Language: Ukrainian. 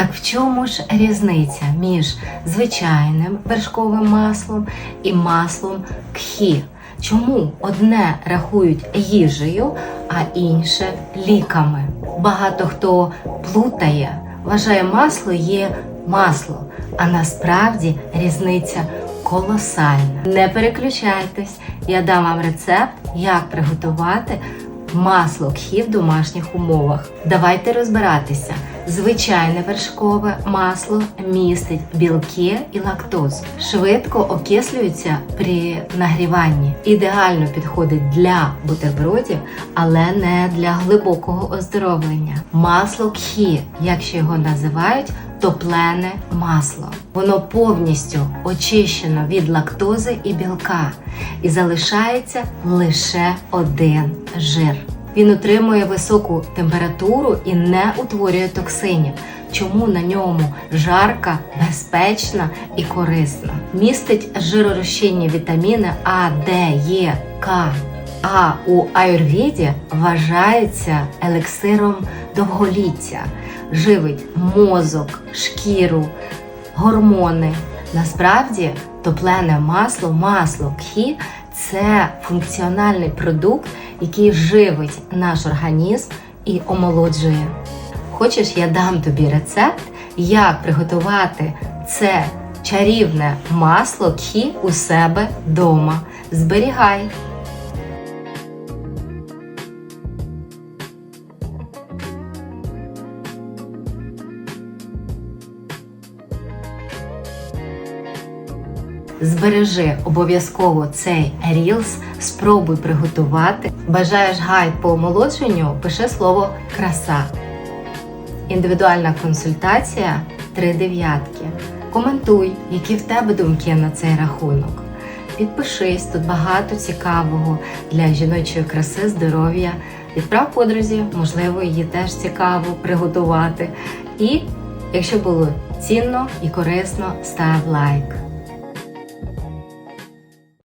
Так в чому ж різниця між звичайним вершковим маслом і маслом кхі? Чому одне рахують їжею, а інше ліками? Багато хто плутає, вважає масло є масло, а насправді різниця колосальна. Не переключайтесь, я дам вам рецепт, як приготувати масло кхі в домашніх умовах. Давайте розбиратися. Звичайне вершкове масло містить білки і лактозу. Швидко окислюється при нагріванні. Ідеально підходить для бутербродів, але не для глибокого оздоровлення. Масло кхі, як ще його називають, топлене масло. Воно повністю очищено від лактози і білка і залишається лише один жир. Він утримує високу температуру і не утворює токсинів. Чому на ньому жарка, безпечна і корисна. Містить жиророзчинні вітаміни А, Д, Е, К. А у аюрведі вважається елексиром довголіття, живить мозок, шкіру, гормони. Насправді топлене масло, масло кхі це функціональний продукт, який живить наш організм і омолоджує. Хочеш, я дам тобі рецепт, як приготувати це чарівне масло кхі у себе вдома. Зберігай! Збережи обов'язково цей рілс, спробуй приготувати. Бажаєш гайд по омолодженню, пиши слово краса. Індивідуальна консультація три дев'ятки. Коментуй, які в тебе думки на цей рахунок. Підпишись, тут багато цікавого для жіночої краси, здоров'я. Відправ подрузі, можливо, її теж цікаво приготувати. І якщо було цінно і корисно, став лайк.